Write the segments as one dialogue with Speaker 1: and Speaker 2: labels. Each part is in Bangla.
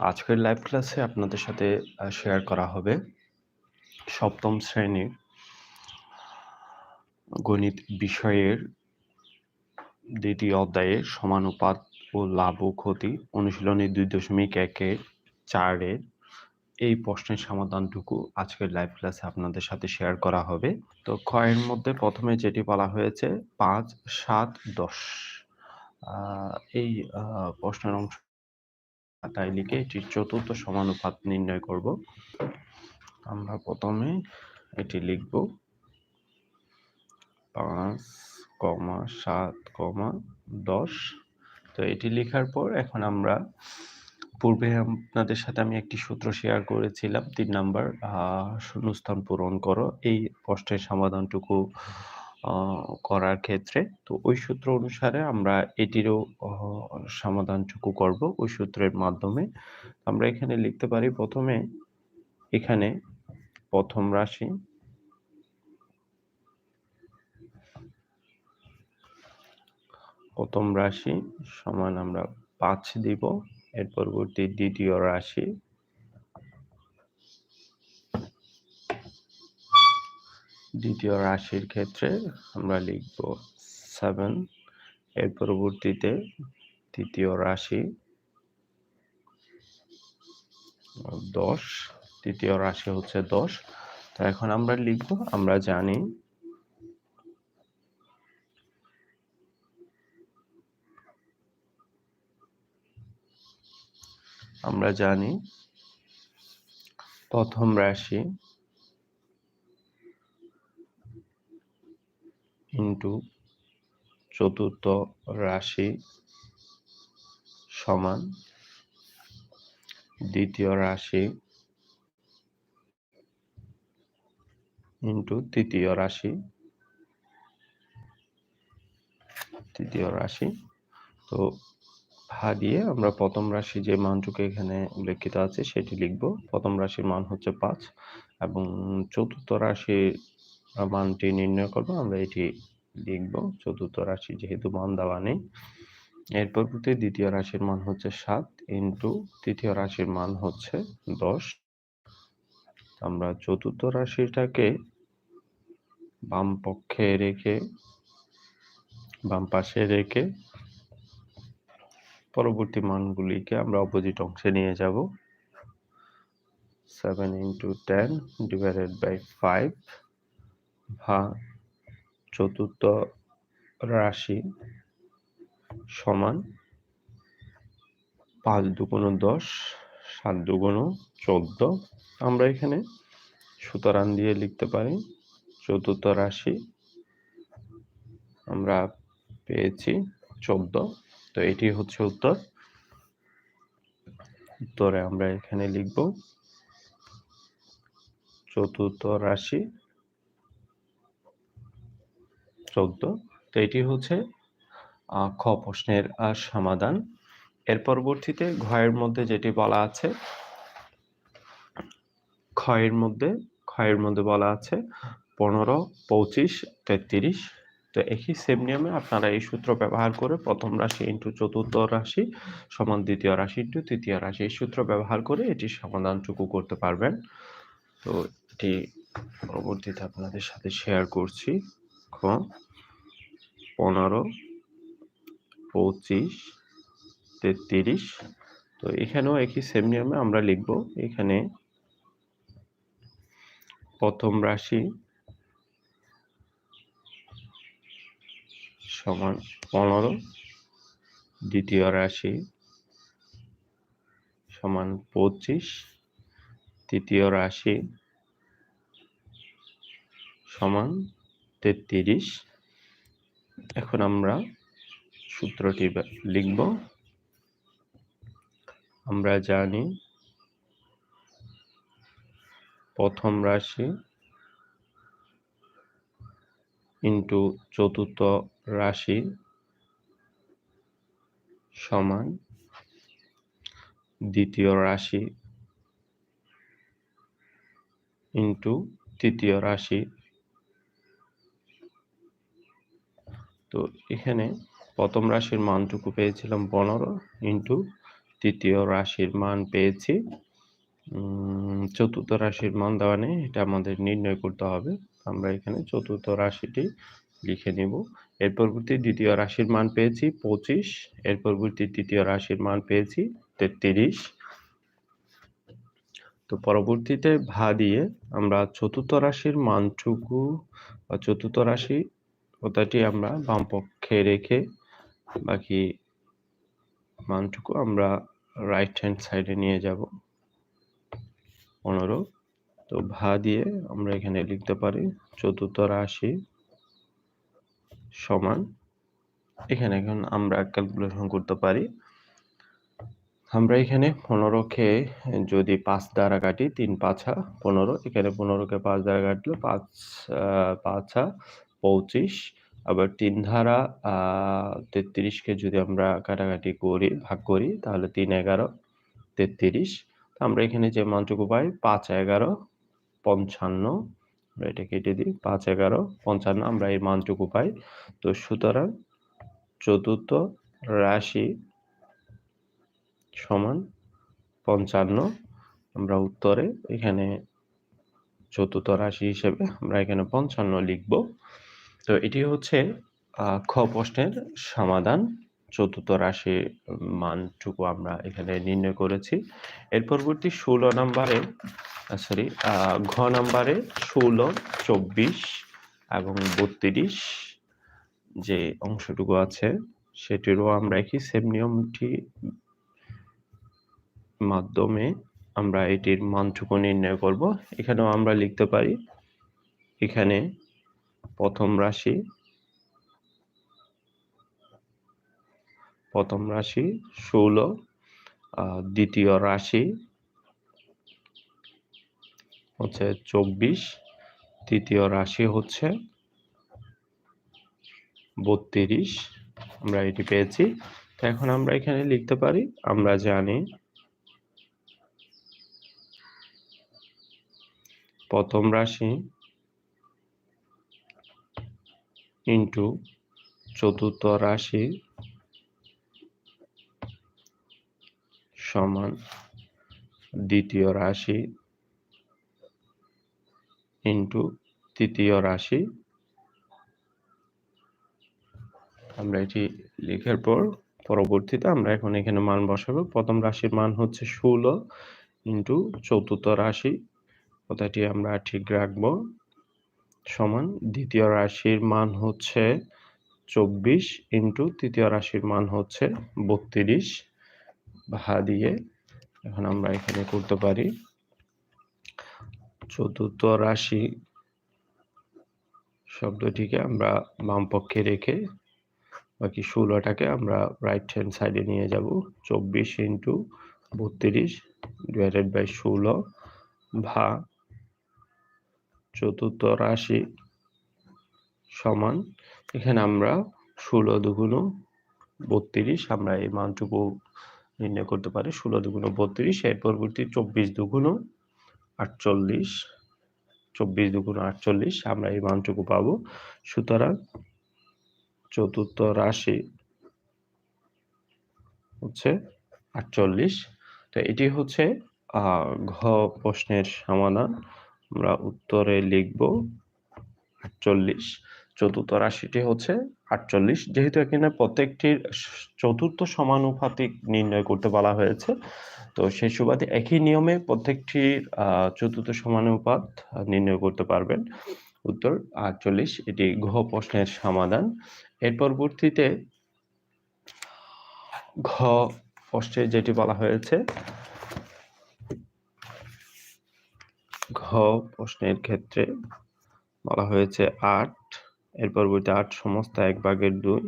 Speaker 1: আজকের লাইভ ক্লাসে আপনাদের সাথে শেয়ার করা হবে সপ্তম শ্রেণির গণিত বিষয়ের দ্বিতীয় অধ্যায়ের সমানুপাত ও লাভ ও ক্ষতি অনুশীলনী দুই দশমিক একের চারের এই প্রশ্নের সমাধানটুকু আজকের লাইভ ক্লাসে আপনাদের সাথে শেয়ার করা হবে। তো ক্ষয়ের মধ্যে প্রথমে যেটি বলা হয়েছে, পাঁচ, সাত, দশ। এই প্রশ্নের অংশ খাতায় লিখে এটির চতুর্থ সমানুপাত নির্ণয় করব। আমরা প্রথমে এটি লিখব। পাঁচ কমা সাত কমা দশ। তো এটি লেখার পর এখন আমরা পূর্বে আপনাদের সাথে আমি একটি সূত্র শেয়ার করেছিলাম, তিন নাম্বার শূন্যস্থান পূরণ করো। এই প্রশ্নের সমাধানটুকু করার ক্ষেত্রে। তো ওই সূত্র অনুসারে আমরা এটিরও সমাধানটুকু করব ওই সূত্রের মাধ্যমে। আমরা এখানে লিখতে পারি প্রথমে এখানে প্রথম রাশি প্রথম রাশি সমান আমরা পাঁচ দিব। এর পরবর্তী দ্বিতীয় রাশি দ্বিতীয় রাশির ক্ষেত্রে আমরা লিখব সেভেন এর পরবর্তীতে তৃতীয় রাশি, দশ, তৃতীয় রাশি হচ্ছে দশ। তো এখন আমরা লিখব, আমরা জানি আমরা জানি প্রথম রাশি ইন্টু চতুর্থ রাশি সমান। দ্বিতীয় রাশি ইন্টু তৃতীয় রাশি। তৃতীয় রাশি। তো ভা দিয়ে আমরা প্রথম রাশি যে মানটুকু এখানে উল্লেখিত আছে সেটি লিখব। প্রথম রাশির মান হচ্ছে পাঁচ এবং চতুর্থ রাশির মানটি নির্ণয় করব। আমরা এটি লিখব। চতুর্থ রাশি যেহেতু মান দেওয়া নেই এর পরবর্তী দ্বিতীয় রাশির মান হচ্ছে সাত ইন্টু তৃতীয় রাশির মান হচ্ছে দশ। আমরা চতুর্থ রাশিটাকে বাম পক্ষে রেখে, বাম পাশে রেখে পরবর্তী মানগুলিকে আমরা অপোজিট অংশে নিয়ে যাব। Seven into ten divided by five ভা চতুর্থ রাশি সমান পাঁচ দুগুণ দশ, সাত দুগুণ চোদ্দ। আমরা এখানে সুতরাং দিয়ে লিখতে পারি, চতুর্থ রাশি আমরা পেয়েছি চোদ্দ। তো এটি হচ্ছে উত্তর। উত্তরে আমরা এখানে লিখব, চতুর্থ রাশি চোদ্দ। তো এটি হচ্ছে খ প্রশ্নের সমাধান। এর পরবর্তীতে ঘয়ের মধ্যে যেটি বলা আছে, ক্ষয়ের মধ্যে ক্ষয়ের মধ্যে বলা আছে, পনেরো, পঁচিশ, তেত্রিশ। তো একই সেম নিয়মে আপনারা এই সূত্র ব্যবহার করে প্রথম রাশি ইন্টু চতুর্থ রাশি সমান দ্বিতীয় রাশি ইন্টু তৃতীয় রাশি এই সূত্র ব্যবহার করে এটি সমাধানটুকু করতে পারবেন। তো এটি পরবর্তীতে আপনাদের সাথে শেয়ার করছি। খ পনেরো, পঁচিশ, তেত্রিশ। তো এখানেও একই সেম নিয়মে আমরা লিখব। এখানে প্রথম রাশি সমান পনেরো, দ্বিতীয় রাশি সমান পঁচিশ, তৃতীয় রাশি সমান তেত্রিশ। এখন আমরা সূত্রটি লিখব। আমরা জানি প্রথম রাশি ইন্টু চতুর্থ রাশি সমান দ্বিতীয় রাশি ইন্টু তৃতীয় রাশি তো এখানে প্রথম রাশির মানটুকু পেয়েছিলাম পনেরো ইন্টু তৃতীয় রাশির মান পেয়েছি। চতুর্থ রাশির মান দেওয়া নেই, এটা আমাদের নির্ণয় করতে হবে। আমরা এখানে চতুর্থ রাশিটি লিখে নিব। এর পরবর্তী দ্বিতীয় রাশির মান পেয়েছি পঁচিশ, এর পরবর্তী তৃতীয় রাশির মান পেয়েছি তেত্রিশ। তো পরবর্তীতে ভা দিয়ে আমরা চতুর্থ রাশির মানটুকু বা চতুর্থ রাশি কথাটি আমরা বাম পক্ষে রেখে বাকি মানটুকু আমরা রাইট হ্যান্ড সাইডে নিয়ে যাব। পনেরো তো ভা দিয়ে আমরা এখানে লিখতে পারি চতুর্থ রাশি সমান। এখানে এখন আমরা ক্যালকুলেশন করতে পারি। আমরা এখানে পনেরো পনেরোকে যদি পাঁচ দ্বারা কাটি তিন পাঁচা পনেরো। এখানে পনেরোকে পাঁচ দ্বারা কাটলে পাঁচ পাঁচা পঁচিশ, আবার তিন ধারা তেত্রিশকে যদি আমরা কাটাকাটি করি, ভাগ করি, তাহলে তিন এগারো, তেত্রিশ। আমরা এখানে যে মানটুকু পাই, পাঁচ এগারো, পঞ্চান্ন এটা কেটে দিই, পাঁচ এগারো, পঞ্চান্ন আমরা এই মানটুকু পাই। তো সুতরাং চতুর্থ রাশি সমান পঞ্চান্ন, আমরা উত্তরে এখানে চতুর্থ রাশি হিসেবে আমরা এখানে পঞ্চান্ন লিখব। তো এটি হচ্ছে খ প্রশ্নের সমাধান। চতুর্থ রাশি মানটুকু আমরা এখানে নির্ণয় করেছি। এর পরবর্তী ষোলো নম্বরে সরি ঘ নম্বরে ষোলো, চব্বিশ এবং বত্রিশ যে অংশটুকু আছে, সেটিরও আমরা একই সেম নিয়মটি মাধ্যমে আমরা এটির মানটুকু নির্ণয় করব। এখানেও আমরা লিখতে পারি, এখানে প্রথম রাশি প্রথম রাশি ষোলো দ্বিতীয় রাশি হচ্ছে চব্বিশ, তৃতীয় রাশি হচ্ছে বত্রিশ, আমরা এটি পেয়েছি। তো এখন আমরা এখানে লিখতে পারি, আমরা জানি প্রথম রাশি ইন্টু চতুর্থ রাশি সমান দ্বিতীয় রাশি ইন্টু তৃতীয় রাশি। আমরা এটি লেখার পর পরবর্তীতে আমরা এখন এখানে মান বসাবো। প্রথম রাশির মান হচ্ছে ষোলো ইন্টু চতুর্থ রাশি। কথাটি আমরা ঠিক রাখব। সমান। দ্বিতীয় রাশির মান হচ্ছে চব্বিশ ইন্টু তৃতীয় রাশির মান হচ্ছে বত্রিশ ভা দিয়ে এখন আমরা এখানে করতে পারি চতুর্থ রাশি শব্দটিকে আমরা বাম পক্ষে রেখে বাকি ষোলোটাকে আমরা রাইট হ্যান্ড সাইডে নিয়ে যাব। চব্বিশ ইন্টু বত্রিশ ডিভাইডেড বাই ষোলো ভা চতুর্থ রাশি সমান। এখানে আমরা ষোলো দুগুণ বত্রিশ আমরা এই মানটুকু নির্ণয় করতে পারি। ষোলো দুগুণ বত্রিশ, এর পরবর্তী চব্বিশ দুগুণ আটচল্লিশ। চব্বিশ দুগুণ আটচল্লিশ আমরা এই মানটুকু পাবো। সুতরাং চতুর্থ রাশি হচ্ছে আটচল্লিশ। তো এটি হচ্ছে ঘ প্রশ্নের সমাধান। আমরা উত্তরে লিখব আটচল্লিশ, চতুর্থ রাশিটি হচ্ছে আটচল্লিশ। যেহেতু এখানে প্রত্যেকটির চতুর্থ সমানুপাতিক নির্ণয় করতে বলা হয়েছে, তো সেই সুবাদে একই নিয়মে প্রত্যেকটির চতুর্থ সমানুপাত নির্ণয় করতে পারবেন। উত্তর আটচল্লিশ, এটি ঘ প্রশ্নের সমাধান। এর পরবর্তীতে ঘ প্রশ্নে যেটি বলা হয়েছে ঘ প্রশ্নের ক্ষেত্রে বলা হয়েছে আট এর পরবর্তী আট সমস্ত এক ভাগের দুই,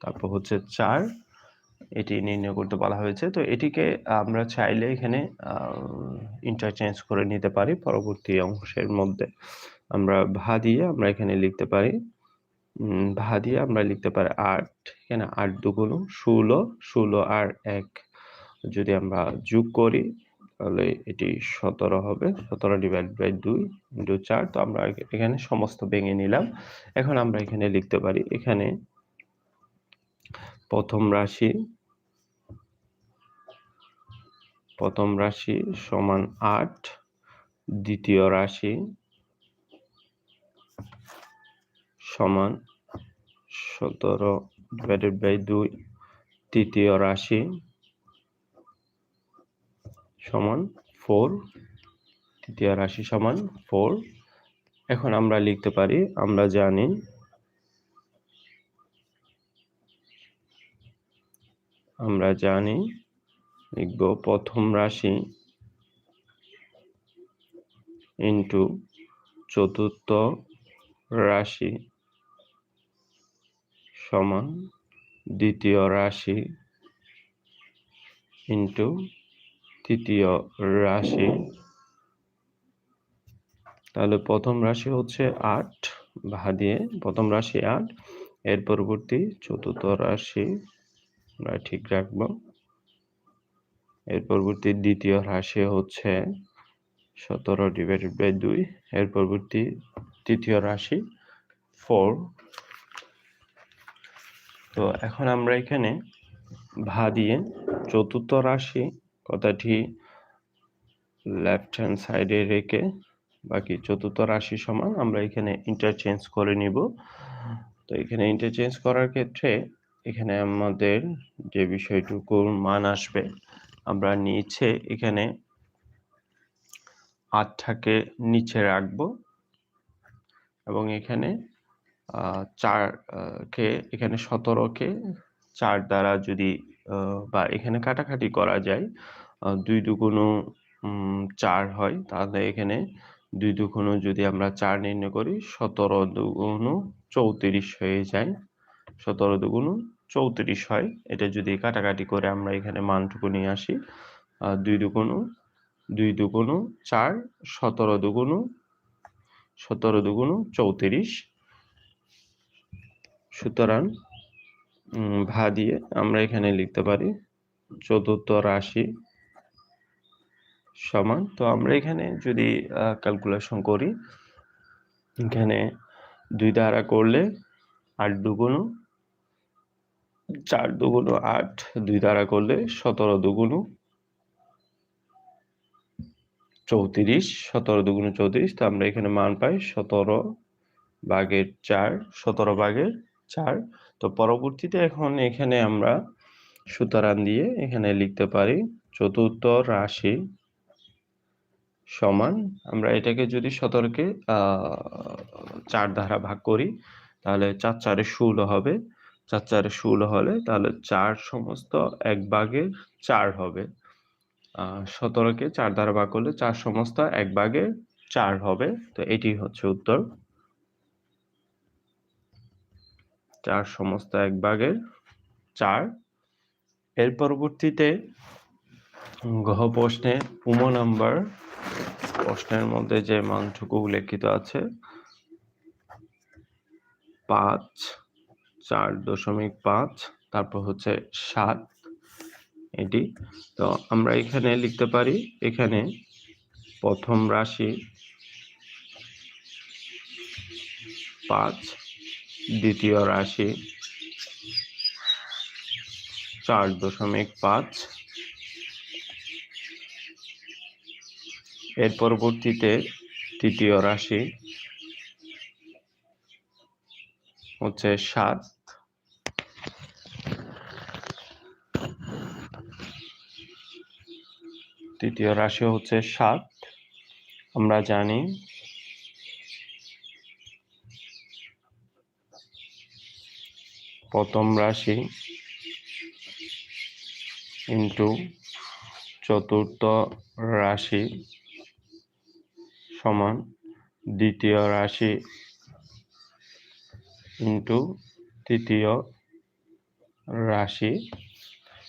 Speaker 1: তারপর হচ্ছে চার, এটি নির্ণয় করতে বলা হয়েছে। তো এটিকে আমরা চাইলে এখানে ইন্টারচেঞ্জ করে নিতে পারি। পরবর্তী অংশের মধ্যে আমরা ভা দিয়ে আমরা এখানে লিখতে পারি ভা দিয়ে আমরা লিখতে পারি আট। এখানে আট দুগুণ ষোলো ষোলো আর এক যদি আমরা যোগ করি তাহলে এটি সতেরো হবে। সতেরো ডিভাইড বাই দুই ইন্টু চার। তো আমরা এখানে সমস্ত ভেঙে নিলাম। এখন আমরা এখানে লিখতে পারি, এখানে প্রথম রাশি প্রথম রাশি সমান আট, দ্বিতীয় রাশি সমান সতেরো ডিভাইডেড বাই দুই, তৃতীয় রাশি সমান ফোর তৃতীয় রাশি সমান ফোর। এখন আমরা লিখতে পারি, আমরা জানি আমরা জানি লিখব প্রথম রাশি ইন্টু চতুর্থ রাশি সমান দ্বিতীয় রাশি ইন্টু তৃতীয় রাশি। তাহলে প্রথম রাশি হচ্ছে আট ভা দিয়ে। প্রথম রাশি আট, এর পরবর্তী চতুর্থ রাশি আমরা ঠিক রাখব। এর পরবর্তী দ্বিতীয় রাশি হচ্ছে সতেরো ডিভাইডেড বাই দুই, এর পরবর্তী তৃতীয় রাশি ফোর তো এখন আমরা এখানে ভা দিয়ে চতুর্থ রাশি কথাটি লেফট হ্যান্ড সাইডে রেখে বাকি চতুর্থ রাশি সমান আমরা এখানে ইন্টারচেঞ্জ করে নিব। তো এখানে ইন্টারচেঞ্জ করার ক্ষেত্রে এখানে আমাদের যে বিষয়টুকুর মান আসবে, আমরা নিচে এখানে আটটাকে নিচে রাখব এবং এখানে চার কে, এখানে সতেরোকে চার দ্বারা যদি বা এখানে কাটাকাটি করা যায়। দুই দুগুণ চার হয়। তাহলে এখানে দুই দুগুণ যদি আমরা চার নির্ণয় করি, সতেরো দুগুণ চৌত্রিশ হয়ে যায়। সতেরো দুগুণ চৌত্রিশ হয়। এটা যদি কাটাকাটি করে আমরা এখানে মানটুকু নিয়ে আসি দুই দুগুণ দুই দুগুণ চার, সতেরো দুগুণ সতেরো দুগুণ চৌত্রিশ। সুতরাং ভা দিয়ে আমরা এখানে লিখতে পারি চতুর্থ রাশি সমান। তো আমরা এখানে যদি ক্যালকুলেশন করি, এখানে দুই দ্বারা করলে আট দুগুণ চার দুগুণ আট, দুই দ্বারা করলে সতেরো দুগুণ চৌত্রিশ, সতেরো দুগুণ চৌত্রিশ, তো আমরা এখানে মান পাই সতেরো বাঘের চার, সতেরো বাঘের চার। তো পরবর্তীতে এখন এখানে আমরা সুতরাং দিয়ে এখানে লিখতে পারি চতুর্থ রাশি সমান, আমরা এটাকে যদি সতর্কে চার দ্বারা ভাগ করি, তাহলে চার চারে ষোলো হবে। চার চারে ষোলো হলে তাহলে চার সমস্ত এক ভাগের চার হবে। সতেরোকে চার দ্বারা ভাগ করলে চার সমস্ত এক ভাগের চার হবে। তো এটি হচ্ছে উত্তর। চার সমস্ত এক ভাগের চার। এর পরবর্তীতে গহ প্রশ্নে উম নাম্বার প্রশ্নের মধ্যে যে মানটুকু উল্লেখিত আছে, পাঁচ, চার দশমিক পাঁচ, তারপর হচ্ছে সাত এটি। তো আমরা এখানে লিখতে পারি, এখানে প্রথম রাশি পাঁচ দ্বিতীয় রাশি চার দশমিক পাঁচ। এর পরবর্তীতে তৃতীয় রাশি হচ্ছে সাত। তৃতীয় রাশি হচ্ছে সাত। আমরা জানি প্রথম রাশি ইন্টু চতুর্থ রাশি সমান দ্বিতীয় রাশি ইন্টু তৃতীয় রাশি।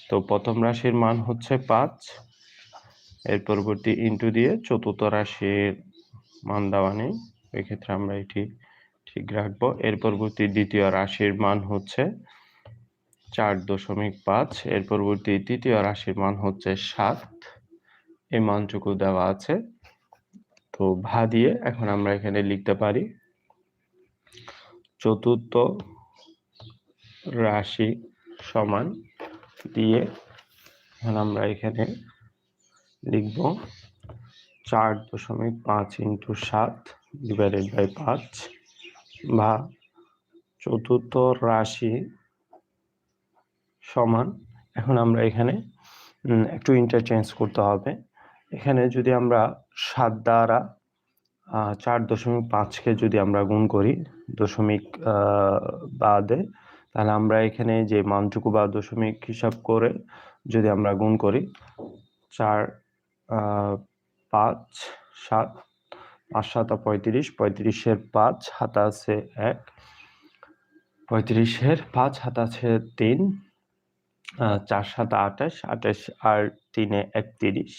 Speaker 1: তো প্রথম রাশির মান হচ্ছে পাঁচ। এর পরবর্তী ইন্টু দিয়ে চতুর্থ রাশির মান দেওয়া নেই। এক্ষেত্রে আমরা এটি ঠিক রাখব। এর পরবর্তী দ্বিতীয় রাশির মান হচ্ছে চার দশমিক পাঁচ। এর পরবর্তী তৃতীয় রাশির মান হচ্ছে সাত। এই মানটুকু দেওয়া আছে। তো ভা দিয়ে এখন আমরা এখানে লিখতে পারি চতুর্থ রাশি সমান দিয়ে এখন আমরা এখানে লিখব চার দশমিক পাঁচ ইন্টু সাত ডিভাইডেড বাই পাঁচ। বা চতুর্থ রাশি সমান, এখন আমরা এখানে একটু ইন্টারচেঞ্জ করতে হবে। এখানে যদি আমরা সাত দ্বারা চার দশমিক পাঁচকে যদি আমরা গুণ করি, দশমিক বাদে, তাহলে আমরা এখানে যে মানটুকু বা দশমিক হিসাব করে যদি আমরা গুণ করি, চার পাঁচ, সাত পাঁচ সাতা পঁয়ত্রিশ, পঁয়ত্রিশের পাঁচ হাতা আছে এক, পঁয়ত্রিশের পাঁচ হাতা আছে তিন চার সাতা আঠাশ আঠাশ আর তিনে একত্রিশ।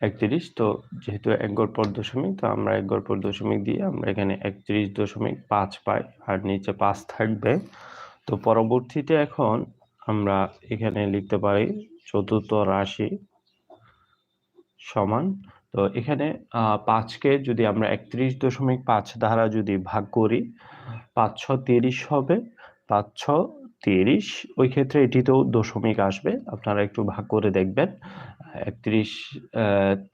Speaker 1: একত্রিশ তো যেহেতু এক পর দশমিক, তো আমরা এক পর দশমিক দিয়ে আমরা এখানে একত্রিশ দশমিক পাঁচ পাই আর নিচে পাঁচ থাকবে। তো পরবর্তীতে এখন আমরা এখানে লিখতে পারি চতুর্থ রাশি সমান তো এখানে পাঁচকে যদি আমরা একত্রিশ দশমিক পাঁচ দ্বারা যদি ভাগ করি, পাঁচশো তিরিশ হবে, পাঁচশো তিরিশ, ওই ক্ষেত্রে এটিতেও দশমিক আসবে। আপনারা একটু ভাগ করে দেখবেন, একত্রিশ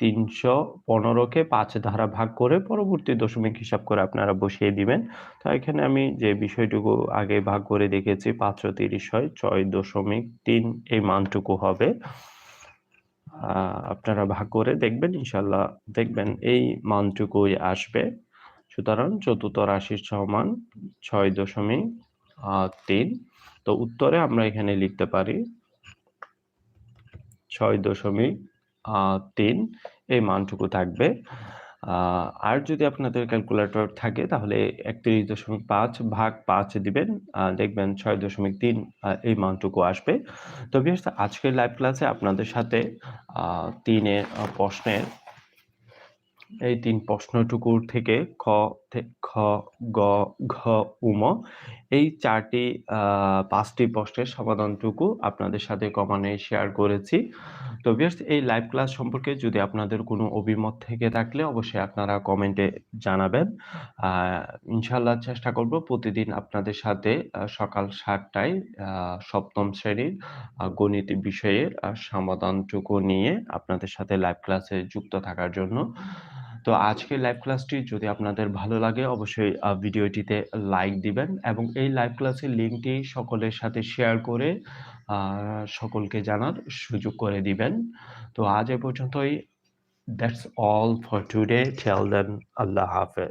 Speaker 1: তিনশো পনেরোকে পাঁচ ধারা ভাগ করে পরবর্তী দশমিক হিসাব করে আপনারা বসিয়ে দিবেন। তো এখানে আমি যে বিষয়টুকু আগে ভাগ করে দেখেছি, পাঁচশো তিরিশ হয়, ছয় দশমিক তিন এই মানটুকু হবে। আপনারা ভাগ করে দেখবেন, ইনশাল্লাহ দেখবেন এই মানটুকুই আসবে। সুতরাং চতুর্থ রাশির সমান ছয় দশমিক তিন। তো উত্তরে আমরা এখানে লিখতে পারি ছয় দশমিক তিন। এই মানটুকু থাকবে। আর যদি আপনাদের ক্যালকুলেটর থাকে, তাহলে একত্রিশ দশমিক পাঁচ ভাগ পাঁচ দিবেন। দেখবেন ছয় দশমিক তিন এই মানটুকু আসবে। তো বিশেষ আজকের লাইভ ক্লাসে আপনাদের সাথে তিনের প্রশ্নের, এই তিন প্রশ্নটুকুর থেকে খ খ, গ, ঘ উম এই চারটি পাঁচটি প্রশ্নের সমাধানটুকু আপনাদের সাথে কমানে শেয়ার করেছি। তো বিয়ার্স এই লাইভ ক্লাস সম্পর্কে যদি আপনাদের কোনো অভিমত থেকে থাকলে অবশ্যই আপনারা কমেন্টে জানাবেন। ইনশাল্লাহ চেষ্টা করব প্রতিদিন আপনাদের সাথে সকাল সাতটায় সপ্তম শ্রেণির গণিত বিষয়ের সমাধানটুকু নিয়ে আপনাদের সাথে লাইভ ক্লাসে যুক্ত থাকার জন্য। তো আজকের লাইভ ক্লাসটি যদি আপনাদের ভালো লাগে অবশ্যই ভিডিওটিতে লাইক দিবেন এবং এই লাইভ ক্লাসের লিঙ্কটি সকলের সাথে শেয়ার করে সকলকে জানার সুযোগ করে দিবেন। তো আজ এ পর্যন্তই। That's all for today till then আল্লাহ হাফেজ।